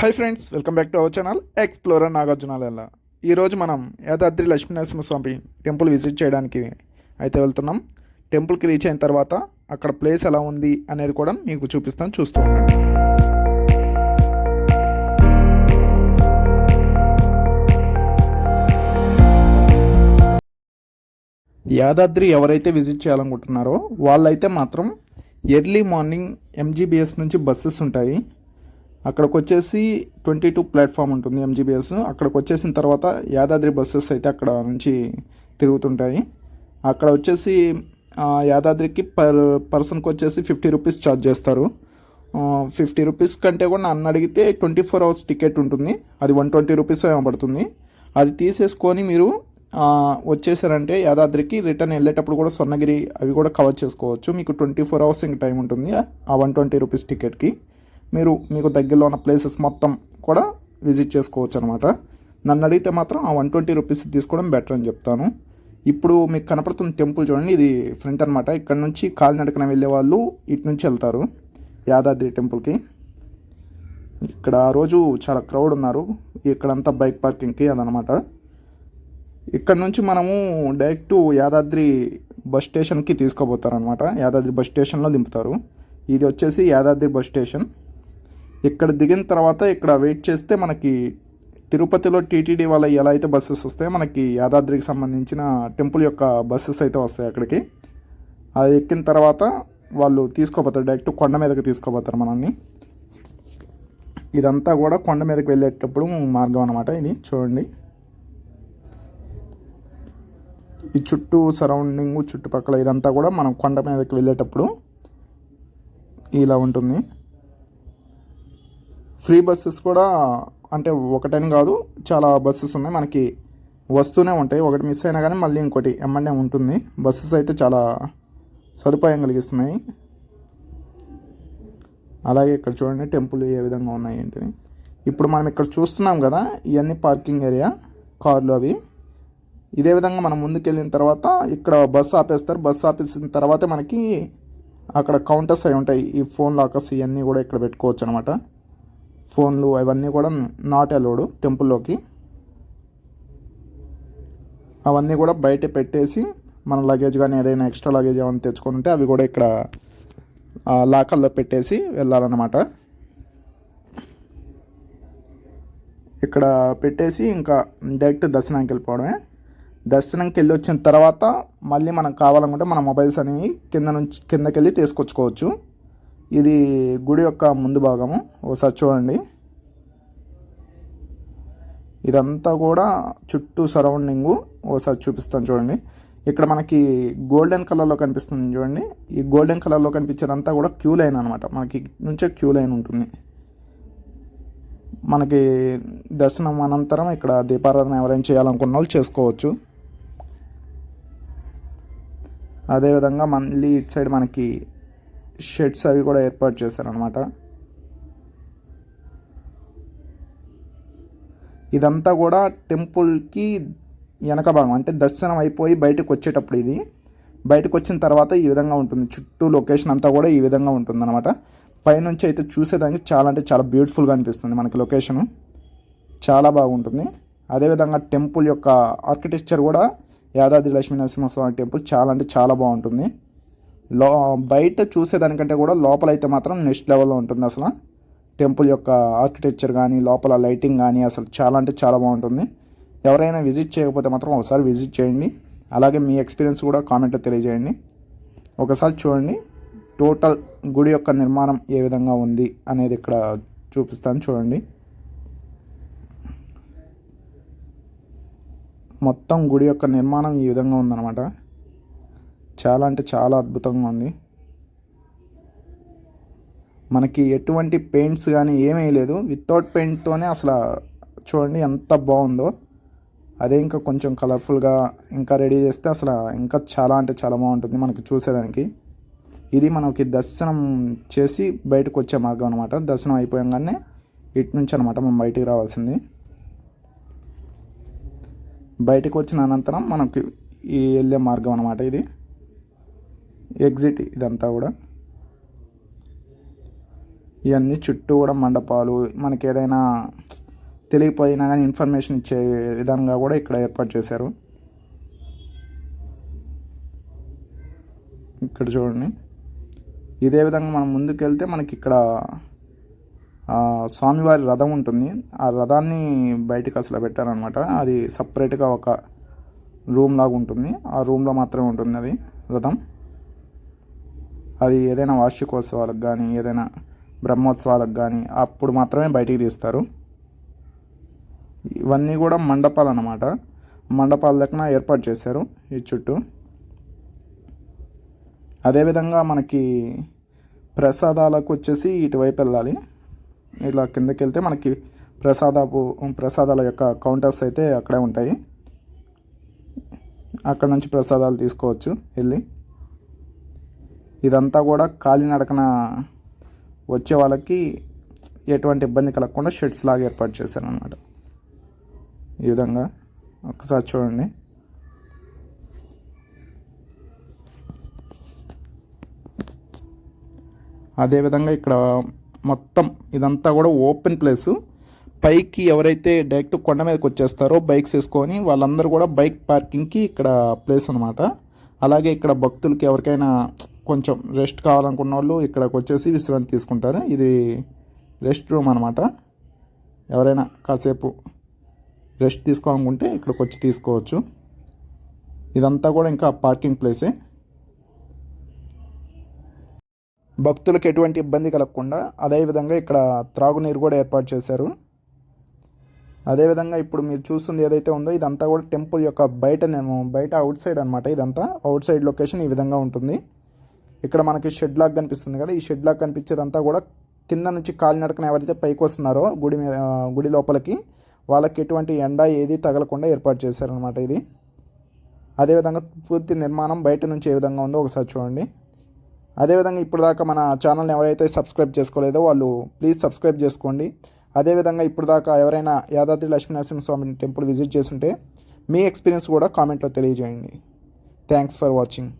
Hi friends welcome back to our channel explorer నాగార్జునాల ఈరోజు మనం Yadadri Lakshminarasimhaswamy temple visit చేయడానికి అయితే వెళ్తున్నాం. టెంపుల్కి రీచ్ అయిన తర్వాత అక్కడ ప్లేస్ ఎలా ఉంది అనేది కూడా మీకు చూపిస్తాను చూస్తూ ఉండండి. యాదాద్రి ఎవరైతే విజిట్ చేయాలనుకుంటున్నారో వాళ్ళైతే మాత్రం ఎర్లీ మార్నింగ్ ఎంజీబీఎస్ నుంచి బస్సెస్ ఉంటాయి. అక్కడికి వచ్చేసి ట్వంటీ టూ ప్లాట్ఫామ్ ఉంటుంది ఎంజీబీఎస్ అక్కడికి వచ్చేసిన తర్వాత యాదాద్రి బస్సెస్ అయితే అక్కడ నుంచి తిరుగుతుంటాయి. అక్కడ వచ్చేసి యాదాద్రికి పర్ పర్సన్కి వచ్చేసి ఫిఫ్టీ రూపీస్ ఛార్జ్ చేస్తారు. ఫిఫ్టీ రూపీస్ కంటే కూడా నన్ను అడిగితే ట్వంటీ ఫోర్ అవర్స్ టికెట్ ఉంటుంది. అది వన్ ట్వంటీ రూపీస్ పడుతుంది. అది తీసేసుకొని మీరు వచ్చేసారంటే యాదాద్రికి రిటర్న్ వెళ్ళేటప్పుడు కూడా స్వర్ణగిరి అవి కూడా కవర్ చేసుకోవచ్చు. మీకు ట్వంటీ ఫోర్ అవర్స్ ఇంక టైం ఉంటుంది ఆ వన్ ట్వంటీ రూపీస్ టికెట్కి. మీరు మీకు దగ్గరలో ఉన్న ప్లేసెస్ మొత్తం కూడా విజిట్ చేసుకోవచ్చు అనమాట నన్ను అడిగితే మాత్రం ఆ వన్ ట్వంటీ రూపీస్ తీసుకోవడం బెటర్ అని చెప్తాను. ఇప్పుడు మీకు కనపడుతున్న టెంపుల్ చూడండి ఇది ఫ్రంట్ అనమాట ఇక్కడ నుంచి కాలినడకన వెళ్ళే వాళ్ళు ఇటు నుంచి వెళ్తారు యాదాద్రి టెంపుల్కి ఇక్కడ ఆ రోజు చాలా క్రౌడ్ ఉన్నారు. ఇక్కడంతా బైక్ పార్కింగ్కి అదనమాట ఇక్కడ నుంచి మనము డైరెక్ట్ యాదాద్రి బస్ స్టేషన్కి తీసుకోబోతారనమాట యాదాద్రి బస్ స్టేషన్లో దింపుతారు. ఇది వచ్చేసి యాదాద్రి బస్ స్టేషన్ ఇక్కడ దిగిన తర్వాత ఇక్కడ వెయిట్ చేస్తే మనకి తిరుపతిలో టీటీడీ వాళ్ళ ఎలా అయితే బస్సెస్ వస్తాయో మనకి యాదాద్రికి సంబంధించిన టెంపుల్ యొక్క బస్సెస్ అయితే వస్తాయి అక్కడికి. అది ఎక్కిన తర్వాత వాళ్ళు తీసుకోపోతారు డైరెక్ట్ కొండ మీదకి తీసుకోపోతారు మనల్ని. ఇదంతా కూడా కొండ మీదకి వెళ్ళేటప్పుడు మార్గం అనమాట ఇది చూడండి. ఈ చుట్టూ సరౌండింగ్ చుట్టుపక్కల ఇదంతా కూడా మనం కొండ మీదకి వెళ్ళేటప్పుడు ఇలా ఉంటుంది. ఫ్రీ బస్సెస్ కూడా అంటే ఒకటని కాదు చాలా బస్సెస్ ఉన్నాయి. మనకి వస్తూనే ఉంటాయి. ఒకటి మిస్ అయినా కానీ మళ్ళీ ఇంకోటి ఎమ్మండే ఉంటుంది. బస్సెస్ అయితే చాలా సదుపాయం కలిగిస్తున్నాయి. అలాగే ఇక్కడ చూడండి టెంపుల్ ఏ విధంగా ఉన్నాయి ఏంటిది. ఇప్పుడు మనం ఇక్కడ చూస్తున్నాం కదా ఇవన్నీ పార్కింగ్ ఏరియా కార్లు అవి. ఇదే విధంగా మనం ముందుకెళ్ళిన తర్వాత ఇక్కడ బస్సు ఆపేస్తారు. బస్సు ఆపేసిన తర్వాత మనకి అక్కడ కౌంటర్స్ అవి ఉంటాయి. ఈ ఫోన్ లాకర్స్ ఇవన్నీ కూడా ఇక్కడ పెట్టుకోవచ్చు అనమాట ఫోన్లు అవన్నీ కూడా నాట్ అలౌడ్ టెంపుల్లోకి. అవన్నీ కూడా బయట పెట్టేసి మన లగేజ్ కానీ ఏదైనా ఎక్స్ట్రా లగేజ్ ఏమైనా తెచ్చుకొని ఉంటే అవి కూడా ఇక్కడ లాకర్లో పెట్టేసి వెళ్ళాలన్నమాట. ఇక్కడ పెట్టేసి ఇంకా డైరెక్ట్ దర్శనానికి వెళ్ళిపోవడమే. దర్శనంకి వెళ్ళి వచ్చిన తర్వాత మళ్ళీ మనకు కావాలనుకుంటే మన మొబైల్స్ అనేవి కింద నుంచి కిందకి వెళ్ళి తీసుకొచ్చుకోవచ్చు. ఇది గుడి యొక్క ముందు భాగము. ఒకసారి చూడండి. ఇదంతా కూడా చుట్టూ సరౌండింగు. ఒకసారి చూపిస్తాను చూడండి. ఇక్కడ మనకి గోల్డెన్ కలర్లో కనిపిస్తుంది చూడండి. ఈ గోల్డెన్ కలర్లో కనిపించేదంతా కూడా క్యూ లైన్ అనమాట మనకి నుంచే క్యూ లైన్ ఉంటుంది. మనకి దర్శనం అనంతరం ఇక్కడ దీపారాధన ఎవరైనా చేయాలనుకున్న వాళ్ళు చేసుకోవచ్చు. అదేవిధంగా మళ్ళీ ఇటు సైడ్ మనకి షెడ్స్ అవి కూడా ఏర్పాటు చేశారనమాట ఇదంతా కూడా టెంపుల్కి వెనక భాగం అంటే దర్శనం అయిపోయి బయటకు వచ్చేటప్పుడు ఇది. బయటకు వచ్చిన తర్వాత ఈ విధంగా ఉంటుంది. చుట్టూ లొకేషన్ అంతా కూడా ఈ విధంగా ఉంటుంది అనమాట పైనుంచి అయితే చూసేదానికి చాలా అంటే చాలా బ్యూటిఫుల్గా అనిపిస్తుంది మనకి లొకేషను. చాలా బాగుంటుంది. అదేవిధంగా టెంపుల్ యొక్క ఆర్కిటెక్చర్ కూడా యాదాద్రి లక్ష్మీ నరసింహస్వామి టెంపుల్ చాలా అంటే చాలా బాగుంటుంది. లో బయట చూసేదానికంటే కూడా లోపల అయితే మాత్రం నెక్స్ట్ లెవెల్లో ఉంటుంది అసలు. టెంపుల్ యొక్క ఆర్కిటెక్చర్ కానీ లోపల లైటింగ్ కానీ అసలు చాలా అంటే చాలా బాగుంటుంది. ఎవరైనా విజిట్ చేయకపోతే మాత్రం ఒకసారి విజిట్ చేయండి. అలాగే మీ ఎక్స్పీరియన్స్ కూడా కామెంట్లో తెలియజేయండి. ఒకసారి చూడండి టోటల్ గుడి యొక్క నిర్మాణం ఏ విధంగా ఉంది అనేది ఇక్కడ చూపిస్తాను చూడండి. మొత్తం గుడి యొక్క నిర్మాణం ఈ విధంగా ఉందన్నమాట. చాలా అంటే చాలా అద్భుతంగా ఉంది. మనకి ఎటువంటి పెయింట్స్ కానీ ఏమీ లేదు. వితౌట్ పెయింట్తోనే అసలు చూడండి ఎంత బాగుందో. అదే ఇంకా కొంచెం కలర్ఫుల్గా ఇంకా రెడీ చేస్తే అసలు ఇంకా చాలా అంటే చాలా బాగుంటుంది మనకి చూసేదానికి. ఇది మనకి దర్శనం చేసి బయటకు వచ్చే మార్గం అనమాట దర్శనం అయిపోయంగానే ఇటు నుంచి అనమాట మనం బయటికి రావాల్సింది. బయటకు వచ్చిన అనంతరం మనకి ఈ వెళ్ళే మార్గం అనమాట ఇది. ఎగ్జిట్ ఇదంతా కూడా. ఇవన్నీ చుట్టూ కూడా మండపాలు మనకి ఏదైనా తెలియపోయినా కానీ ఇన్ఫర్మేషన్ ఇచ్చే విధంగా కూడా ఇక్కడ ఏర్పాటు చేశారు. ఇక్కడ చూడండి. ఇదే విధంగా మనం ముందుకు వెళ్తే మనకి ఇక్కడ స్వామివారి రథం ఉంటుంది. ఆ రథాన్ని బయటికి అసలు పెట్టారనమాట. అది సపరేట్గా ఒక రూమ్ లాగా ఉంటుంది. ఆ రూమ్లో మాత్రమే ఉంటుంది అది రథం. అది ఏదైనా వార్షికోత్సవాలకు కానీ ఏదైనా బ్రహ్మోత్సవాలకు కానీ అప్పుడు మాత్రమే బయటికి తీస్తారు. ఇవన్నీ కూడా మండపాలు అన్నమాట. మండపాల లెక్కన ఏర్పాటు చేశారు ఈ చుట్టూ. అదేవిధంగా మనకి ప్రసాదాలకు వచ్చేసి ఇటువైపు వెళ్ళాలి. ఇలా కిందకి వెళ్తే మనకి ప్రసాదపు ప్రసాదాల యొక్క కౌంటర్స్ అయితే అక్కడే ఉంటాయి. అక్కడ నుంచి ప్రసాదాలు తీసుకోవచ్చు వెళ్ళి. ఇదంతా కూడా కాలినడకన వచ్చే వాళ్ళకి ఎటువంటి ఇబ్బంది కలగకుండా షెడ్స్ లాగా ఏర్పాటు చేశారనమాట ఈ విధంగా ఒకసారి చూడండి. అదేవిధంగా ఇక్కడ మొత్తం ఇదంతా కూడా ఓపెన్ ప్లేస్. పైకి ఎవరైతే డైరెక్ట్ కొండ మీదకి వచ్చేస్తారో బైక్స్ వేసుకొని వాళ్ళందరూ కూడా బైక్ పార్కింగ్కి ఇక్కడ ప్లేస్ అనమాట అలాగే ఇక్కడ భక్తులకి ఎవరికైనా కొంచెం రెస్ట్ కావాలనుకున్న వాళ్ళు ఇక్కడికి వచ్చేసి విశ్రాంతి తీసుకుంటారు. ఇది రెస్ట్ రూమ్ అనమాట ఎవరైనా కాసేపు రెస్ట్ తీసుకోవాలనుకుంటే ఇక్కడికి వచ్చి తీసుకోవచ్చు. ఇదంతా కూడా ఇంకా పార్కింగ్ ప్లేసే భక్తులకు ఎటువంటి ఇబ్బంది కలగకుండా అదేవిధంగా ఇక్కడ త్రాగునీరు కూడా ఏర్పాటు చేశారు. అదేవిధంగా ఇప్పుడు మీరు చూస్తుంది ఏదైతే ఉందో ఇదంతా కూడా టెంపుల్ యొక్క బయటనేమో బయట అవుట్ సైడ్ అనమాట ఇదంతా. అవుట్ సైడ్ లొకేషన్ ఈ విధంగా ఉంటుంది. ఇక్కడ మనకి షెడ్ లాగ్ కనిపిస్తుంది కదా ఈ షెడ్ లాగ్ కనిపించేదంతా కూడా కింద నుంచి కాలినడకన ఎవరైతే పైకి వస్తున్నారో గుడి మీద గుడి లోపలికి వాళ్ళకి ఎటువంటి ఎండ ఏది తగలకుండా ఏర్పాటు చేశారనమాట ఇది. అదేవిధంగా పూర్తి నిర్మాణం బయట నుంచి ఏ విధంగా ఉందో ఒకసారి చూడండి. అదేవిధంగా ఇప్పుడు దాకా మన ఛానల్ని ఎవరైతే సబ్స్క్రైబ్ చేసుకోలేదో వాళ్ళు ప్లీజ్ సబ్స్క్రైబ్ చేసుకోండి. అదేవిధంగా ఇప్పుడు దాకా ఎవరైనా యాదాద్రి లక్ష్మీనరసింహ స్వామి టెంపుల్ విజిట్ చేస్తుంటే మీ ఎక్స్పీరియన్స్ కూడా కామెంట్లో తెలియజేయండి. Thanks for watching